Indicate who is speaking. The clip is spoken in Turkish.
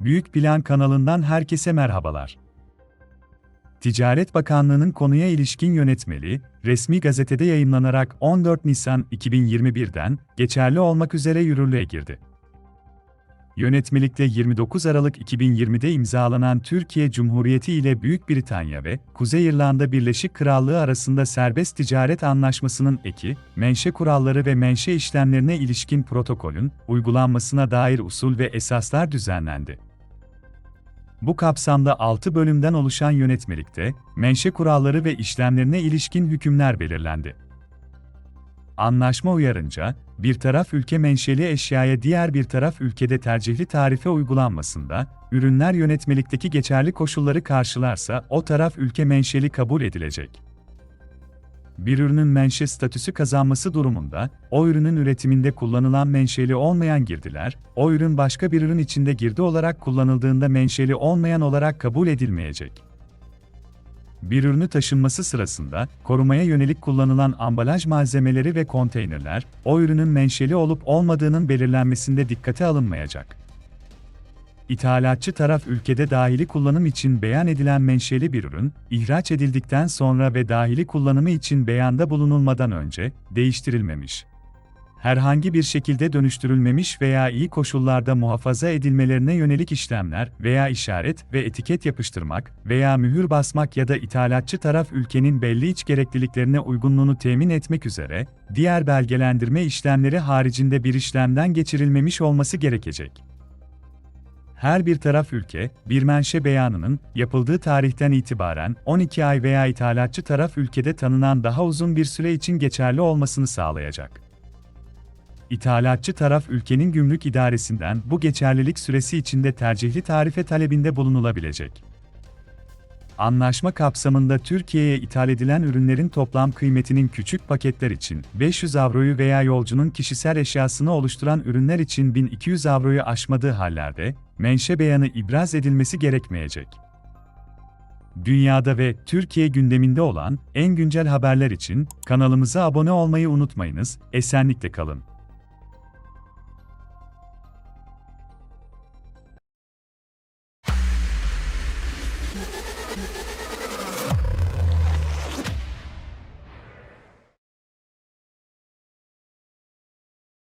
Speaker 1: Büyük Plan kanalından herkese merhabalar. Ticaret Bakanlığı'nın konuya ilişkin yönetmeliği, resmi gazetede yayınlanarak 14 Nisan 2021'den geçerli olmak üzere yürürlüğe girdi. Yönetmelikte 29 Aralık 2020'de imzalanan Türkiye Cumhuriyeti ile Büyük Britanya ve Kuzey İrlanda Birleşik Krallığı arasında serbest ticaret anlaşmasının eki, menşe kuralları ve menşe işlemlerine ilişkin protokolün uygulanmasına dair usul ve esaslar düzenlendi. Bu kapsamda 6 bölümden oluşan yönetmelikte, menşe kuralları ve işlemlerine ilişkin hükümler belirlendi. Anlaşma uyarınca, bir taraf ülke menşeli eşyaya diğer bir taraf ülkede tercihli tarife uygulanmasında, ürünler yönetmelikteki geçerli koşulları karşılarsa o taraf ülke menşeli kabul edilecek. Bir ürünün menşe statüsü kazanması durumunda, o ürünün üretiminde kullanılan menşeli olmayan girdiler, o ürün başka bir ürün içinde girdi olarak kullanıldığında menşeli olmayan olarak kabul edilmeyecek. Bir ürünü taşınması sırasında, korumaya yönelik kullanılan ambalaj malzemeleri ve konteynerler, o ürünün menşeli olup olmadığının belirlenmesinde dikkate alınmayacak. İthalatçı taraf ülkede dahili kullanım için beyan edilen menşeli bir ürün, ihraç edildikten sonra ve dahili kullanımı için beyanda bulunulmadan önce, değiştirilmemiş. Herhangi bir şekilde dönüştürülmemiş veya iyi koşullarda muhafaza edilmelerine yönelik işlemler veya işaret ve etiket yapıştırmak veya mühür basmak ya da ithalatçı taraf ülkenin belli iç gerekliliklerine uygunluğunu temin etmek üzere, diğer belgelendirme işlemleri haricinde bir işlemden geçirilmemiş olması gerekecek her bir taraf ülke, bir menşe beyanının yapıldığı tarihten itibaren 12 ay veya ithalatçı taraf ülkede tanınan daha uzun bir süre için geçerli olmasını sağlayacak. İthalatçı taraf ülkenin gümrük idaresinden bu geçerlilik süresi içinde tercihli tarife talebinde bulunulabilecek. Anlaşma kapsamında Türkiye'ye ithal edilen ürünlerin toplam kıymetinin küçük paketler için 500 avroyu veya yolcunun kişisel eşyasını oluşturan ürünler için 1200 avroyu aşmadığı hallerde, menşe beyanı ibraz edilmesi gerekmeyecek. Dünyada ve Türkiye gündeminde olan en güncel haberler için kanalımıza abone olmayı unutmayınız, esenlikle kalın.